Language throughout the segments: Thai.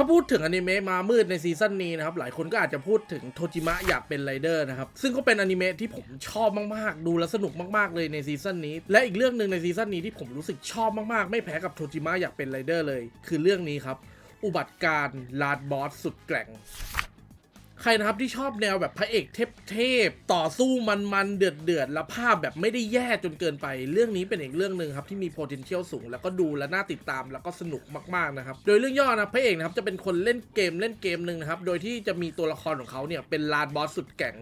ถ้าพูดถึงอนิเมะมามืดในซีซั่นนี้นะครับ หลายคนก็อาจจะพูดถึงโทจิมะอยากเป็นไรเดอร์นะครับ ซึ่งก็เป็นอนิเมะที่ผมชอบมาก ๆ ดูแล้วสนุกมาก ๆ เลยในซีซั่นนี้ และอีกเรื่องหนึ่งในซีซั่นนี้ที่ผมรู้สึกชอบมาก ๆ ไม่แพ้กับโทจิมะอยากเป็นไรเดอร์เลย คือเรื่องนี้ครับ อุบัติการลาดบอสสุดแกร่ง ใครนะครับที่ชอบแนวแบบพระเอกเทพๆต่อสู้มันๆเดือดๆแล้วภาพแบบไม่ได้แย่จนเกินไป เรื่องนี้เป็นอีกเรื่องหนึ่งครับที่มี potential สูง แล้วก็ดูและน่าติดตามแล้วก็สนุกมากๆนะครับโดยเรื่องย่อนะพระเอกนะครับจะเป็นคนเล่นเกมเล่นเกมหนึ่งนะครับโดยที่จะมีตัวละครของเขาเนี่ยเป็นลาดบอสสุดแก่ง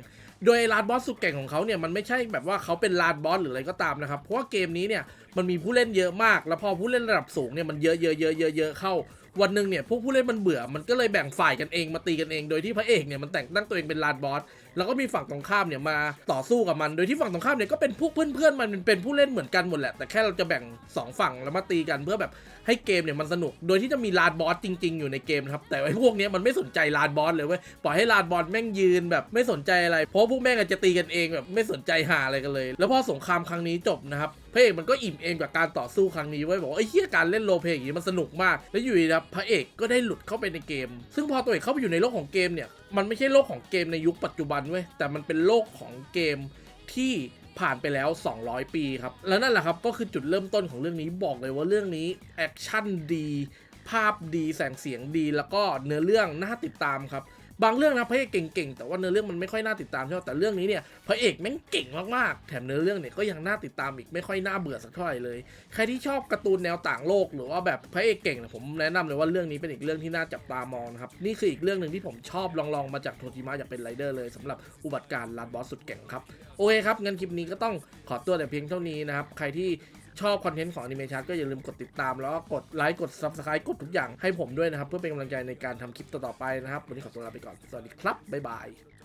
โดยลาดบอสสุดแก่งของเขาเนี่ยมันไม่ใช่แบบว่าเขาเป็นลาดบอสหรืออะไรก็ตามนะครับ เพราะว่าเกมนี้เนี่ยมันมีผู้เล่นเยอะมาก แล้วพอผู้เล่นระดับสูงเนี่ยมันเยอะเยอะเยอะเยอะเยอะเข้า วันหนึ่งเนี่ยพวกผู้เล่นมันเบื่อ มันก็เลยแบ่งฝ่ายกันเองมาตีกันเอง โดยที่พระเอกเนี่ยมันแต่งตั้งตัวเองเป็นลาดบอส แล้วก็มีฝั่งตรงข้ามเนี่ยมาต่อสู้กับมัน โดยที่ฝั่งตรงข้ามเนี่ยก็เป็นพวกเพื่อนๆมันเป็นผู้เล่นเหมือนกันหมดแหละ แต่แค่เราจะแบ่งสองฝั่งแล้วมาตีกันเพื่อแบบให้เกมเนี่ยมันสนุก โดยที่จะมีลาดบอสจริง ๆ อยู่ในเกมครับ แต่ไอ้พวกเนี้ยมันไม่สนใจลาดบอสเลยเว้ย ปล่อยให้ลาดบอสแม่งยืนแบบไม่สนใจอะไร เพราะพวกแม่งอาจจะตีกันเองแบบไม่สนใจหาอะไรกันเลย แล้วพอสงครามครั้งนี้จบนะครับพระเอกมันก็อิ่มเอมกับการต่อสู้ครั้งนี้ไว้บอกว่าไอ้เหี้ยการเล่นโลเพย์อย่างนี้มันสนุกมาก แล้วอยู่ดีนะพระเอกก็ได้หลุดเข้าไปในเกม ซึ่งพอตัวเอกเข้าไปอยู่ในโลกของเกมเนี่ย มันไม่ใช่โลกของเกมในยุคปัจจุบันเว้ย แต่มันเป็นโลกของเกมที่ผ่านไปแล้ว 200 ปีครับ แล้วนั่นแหละครับ ก็คือจุดเริ่มต้นของเรื่องนี้ บอกเลยว่าเรื่องนี้แอคชั่นดี ภาพดี แสงเสียงดี แล้วก็เนื้อเรื่องน่าติดตามครับ บางเรื่องนะพระเอกเก่งๆแต่ว่าเนื้อเรื่องมันไม่ค่อยน่าติดตามใช่ไหมแต่เรื่องนี้เนี่ยพระเอกแม่งเก่งมากๆแถมเนื้อเรื่องเนี่ยก็ยังน่าติดตามอีกไม่ค่อยน่าเบื่อสักเท่าไหร่เลย ใครที่ชอบการ์ตูนแนวต่างโลก หรือว่าแบบพระเอกเก่งเนี่ยผมแนะนำเลยว่าเรื่องนี้เป็นอีกเรื่องที่น่าจับตามองนะครับนี่คืออีกเรื่องหนึ่งที่ผมชอบลองๆมาจากโทจิมะอยากเป็นไรเดอร์เลยสำหรับอุบัติการณ์ลาดบอสสุดเก่งครับโอเคครับงั้นคลิปนี้ก็ต้องขอตัวแต่เพียงเท่านี้นะครับใครที่ ชอบคอนเทนต์ของอนิเมชันก็อย่าลืมกดติดตามแล้วก็กดไลค์กด Subscribe กดทุกอย่างให้ผมด้วยนะครับ เพื่อเป็นกำลังใจในการทำคลิปต่อๆไปนะครับ วันนี้ขอตัวลาไปก่อน สวัสดีครับ บ๊ายบาย